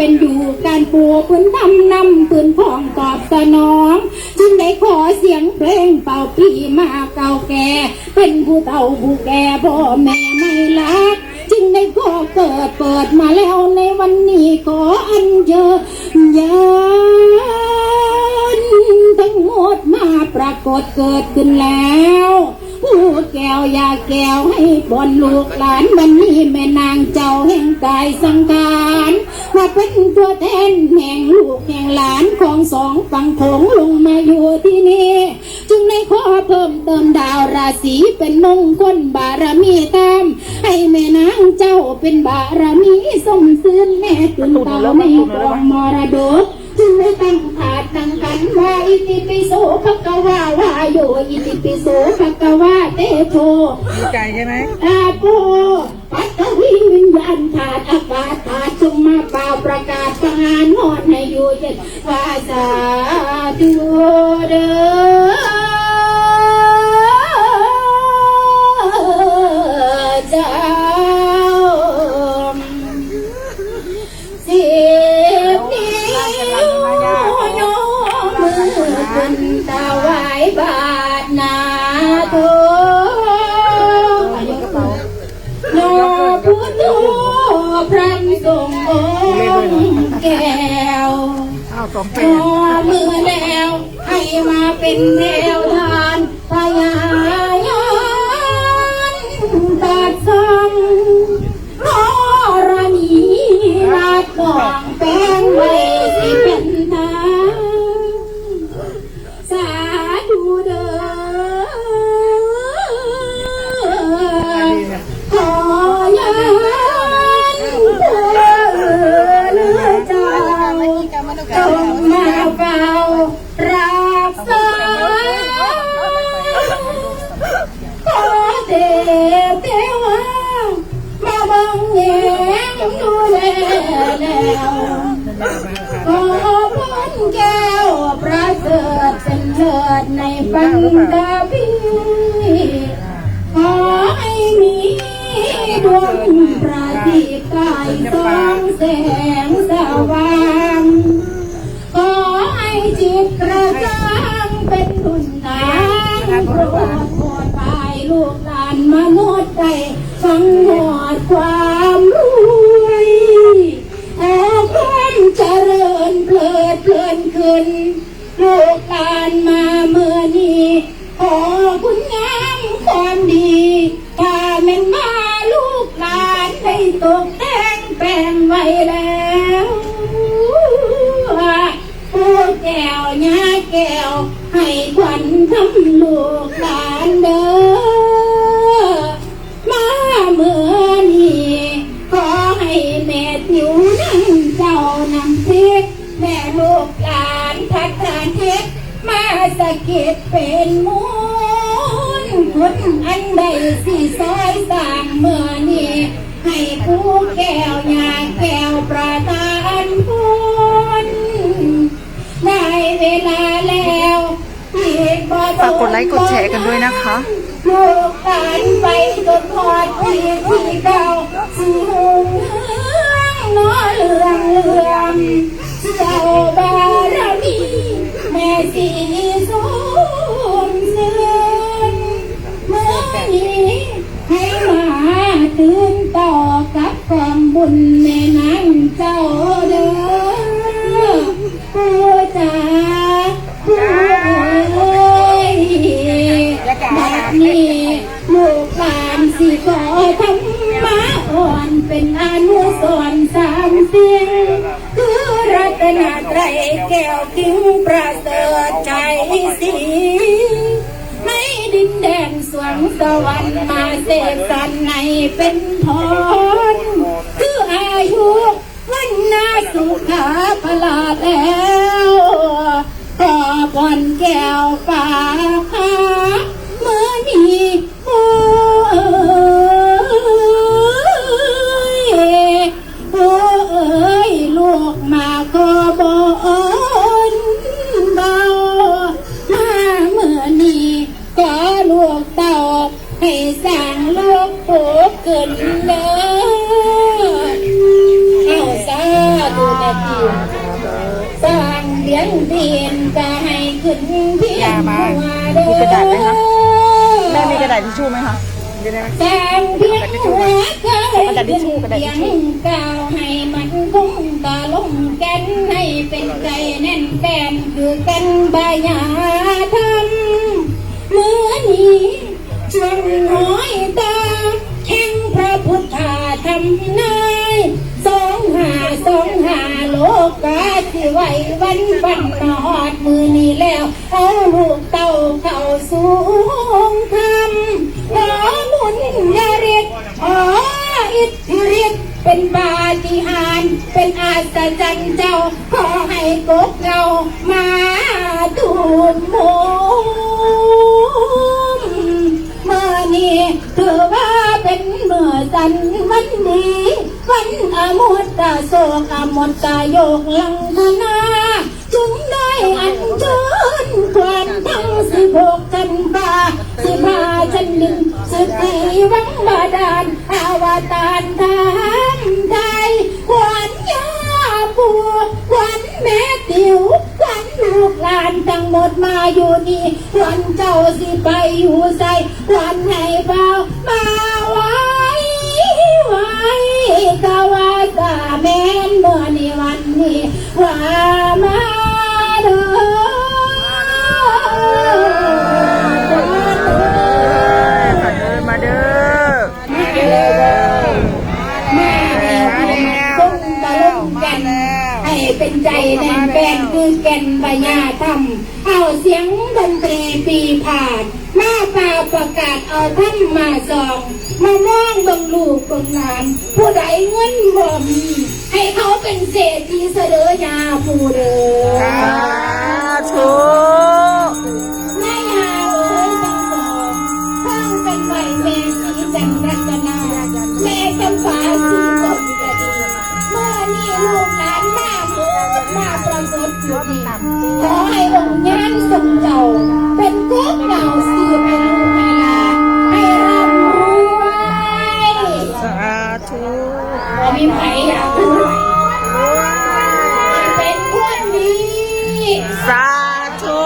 เป็นอยู่การปูปืนทำนำปืนพองตอบสนอง จึงได้ขอเสียงเพลงเป่าปีมาเก่าแก่ เป็นผู้เฒ่าผู้แก่พ่อแม่ไม่รัก จึงได้ขอเกิดเปิดมาแล้วในวันนี้ขออันเชิญญาณทั้งหมดมาปรากฏเกิดขึ้นแล้ว ผู้แก้วยาแก้วให้บอนลูกหลานวันนี้แม่นางเจ้าแห่งกายสังขารมาเป็นตัวแทนแห่งลูกแห่งหลานของสองฝั่งโขงลงมาอยู่ที่นี่จึงในขอเพิ่มเติมดาวราศีเป็นมงคลบารมีตาม ให้แม่นางเจ้าเป็นบารมีสมซื่นแม่ตื่นเต่าในกองมรดกจึงได้ตั้งถาดตั้งกันว่าอิติปิโสภะกวาวาโยอิติปิโสภะกวาเตโชดีใจใช่ไหมอาโปปัตตวิวิญญาณถาดอากาศถาดจงมาเป่าประกาศประหารหอดให้อยู่เย็นวาสาธุเด้อ แก้วอ้าวสองขแปดอมือแล้วให้มาเป็นแนว เลิศในปัญดาพีขอให้มีดวงประทีปกายสองแสงสว่างขอให้จิตกระจ่างเป็นทุนทางโปรดโปรดไปลูกหลานมนุษย์ใจฟังหอดความ ผู้แก้วญาแก้ว ให้ขวัญทำลูกหลานเด้อ มาเมื่อนี้ขอให้แม่ติวนั่งเจ้านำทิพย์แม่ลูกหลานทัดทานเทพมาสะกิดเป็นมูลคุณอันใดสิซอยสร้างเมื่อนี้ให้ผู้แก้วญาแก้วประ เวลาแล้วที่บ่ฝากกดไลค์กดแชร์กันด้วยนะคะลูกหลานไปจนพอดที่ที่เก่าสิหงเรื่องน้อเรื่องเรื่อ นี้ลูกหลานสิขอทำมาอ่อนเป็นอนุสรณ์สามเสิ่งคือรัตนตรัยแก้วกิ้งประเสริฐใจสีในดินแดนสวงสวรรค์มาเสกสรรในเป็นพรคืออายุวันนาสุขาพลาดแล้วขอพรแก้วฟ้า กตอกให้สร้างโลกโผเกินเลิเอาซาดูนะจิ๋สร้างเลี้ยงเดียนก็ให้ขึ้นเพียงหัวเด้อแม่มีกระดาษทิชชู่ไหมคะสร้างเพียงหัวกิให้นเพียงเก่าให้มันคงตาลงกันให้เป็นใจแน่นแฟนคือกันบายา น้อยตาแข่งพระพุทธาทำนายสองหาสองหาโลกาสิไหววันวันมาหอดมือนี้แล้ว เอาลูกเต่าเข้าสูงทำขอหนุนยาเรียกขออิทธิฤทธิ์เป็นบาฏิหาริย์เป็นอาศจรรย์เจ้าขอให้กบเรา โศกอมตตะโยกลังคณาจึงได้อัญเชิญความทั้งสิบหกจันบาสิบห้าจันดินสิบสี่วังบาดาลอาวตารทำไทยขวัญยาปูขวัญแม่ติวขวัญลูกหลานทั้งหมดมาอยู่นี่ขวัญเจ้าสิไปอยู่ใส่ขวัญให้ ว่ามาเด้อขันเดินมาเด้อม่เดียวเอามาต้มตะลุมกันให้เป็นใจแน่นแฟนคือแก่นพญาธรรมเอาเสียงดนตรีปีผ่านมาป่าประกาศเอาท่านมาสอง มามองเบังลูกเบังหลานผู้ใดเงินบ่มี ให้เขาเป็นเศรษฐีเสดอยาผู้เด้อสาธุแม่ยาเอ้ยทั้งสองข้างเป็นไหวแม่สีจันรัตนา แม่จำฟ้าสีตกกระดีเมื่อนี้ลูกหลานมาเมือมาประกฏอยู่ดีขอให้องค์ญานทรงเจ้า เป็นกุ๊กเก่าสืบให้ลูกให้หลาให้ร่ำรวยสาธุบ่มีใคร สาธุ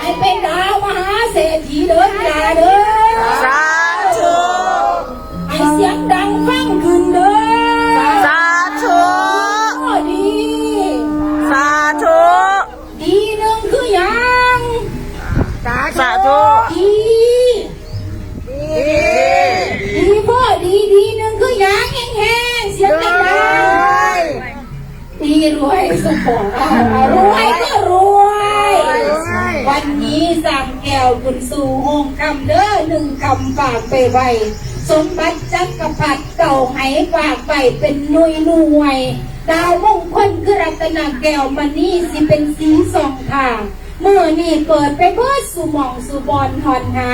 ให้เป็นดาวมหาเศรษฐีเด้ออย่าเด้อสาธุให้เสียงดังฟังขึ้นเด้อสาธุโอ้ดีสาธุดีหนึ่งคือหยังสาธุดีดีพ่อดีดีหนึ่งคือหยังแห้งๆเสียงดังๆดีรวยสมบูรณ์รวยก็รวย แก้วบุญสู่ห้องคำเด้อหนึ่งคำฝากไปไว้สมบัติจักรพรรดิเก่าให้ฝากไปเป็นน่วยน่วยดาวมงคลคือรัตนาแก้วมันนี่สิเป็นสีสองทางเมื่อนี่เปิดไปเพื่อสุหมองสุบอนหอนหา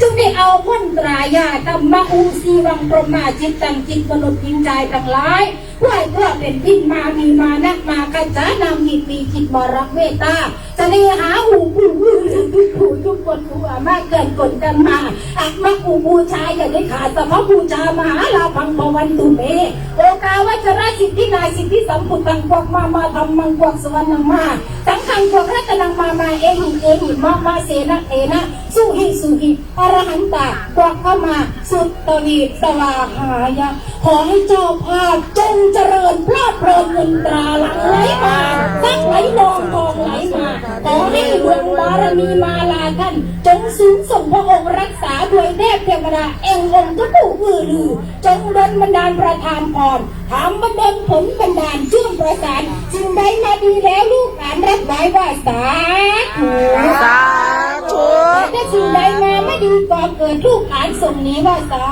จึงได้เอาพ้นตรายาธรรมอุสีวังพรมาจิตตังจิตมนุษย์ยิงใจทั้งหลายไหวเพื่อเป็นพินมามีมานักมากัจจานำหิตมีจิตบรักเมตตาจะได้หาหูผู้ผู้ทุกผูทุกคนผู้มากเกินกลกันมาอักมักอูบูชาอย่าได้ขาดสภาพบูชามหาลาพังพวันตุเม โอกาวัจระสิทธินายสิทธิสัมพุตังกวกมามาทำมังกวกสวรรค์มาสังขังกวกรัตนังมามาเอหิเอหิมามาเสนะเอนะสุหิสุหิอรหันตากวกเข้ามาสุดตวีสวาหายะขอให้เจ้าภาพจงเจริญเพลิดเพลินเงินตราหลังไหลมาสักไหลนองทองไหลมาขอให้ดวงบารมีมาลาท่านจงสูงส่งพระองค์รักษาด้วยเทพเทวดาเององค์ทุกผู้มือลือจงดลบันดาลประทานพรถามบันดาลผลบันดาลเชื่อมประสานจึงได้มาดีแล้วลูกหลานรับไว้ว่าสาธุสาธุแต่ถ้าสิ่งใดมาไม่ดีก่อเกิดลูกหลานส่งหนี้ว่าสา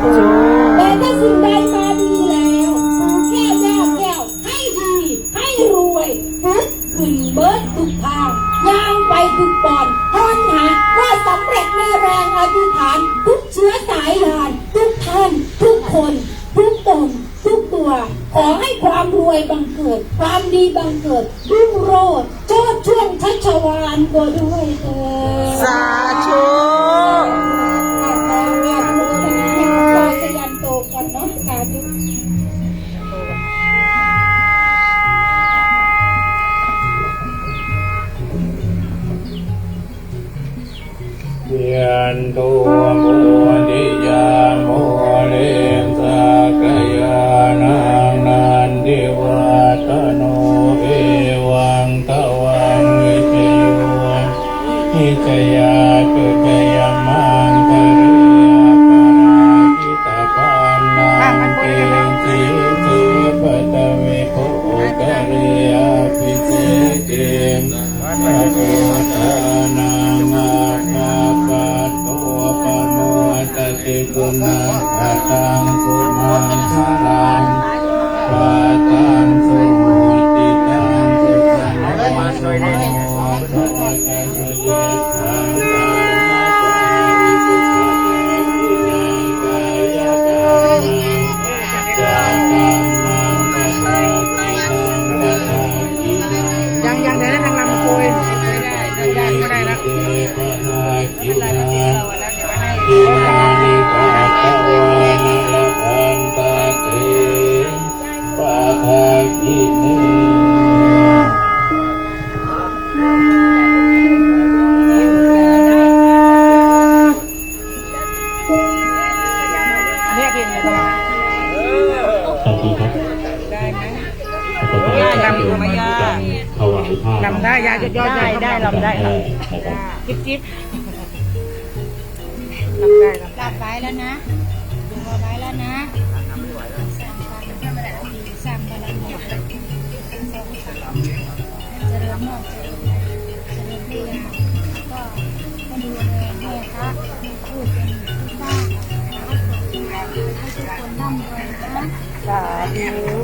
ธุแต่ถ้าสิ่งใดมาดี พุนเบิดทุกทางย่างไปทุกปอนทอนหาว่าสำเร็จในแรงอธิษฐาน ทุกเชื้อสายลาน ทุกท่าน ทุกคน ทุกตนทุกตัว ขอให้ความรวยบังเกิด ความดีบังเกิดรุ่งโรจน์โชดช่วงชัชวานก็ด้วยเถิดสาธุ गुणा घटां गुणां फलां पातां จิ๊บจิ๊บลำได้ลำหลับไว้แล้วนะดูเอาไว้แล้วนะสร้างบารมีสร้างบารมีสองสามเจริญมากเจริญเจริญพิยาก็ก็ดูเลยแม่คะพูดเป็นที่บ้านนะให้ทุกคนร่ำรวยนะ สาธุ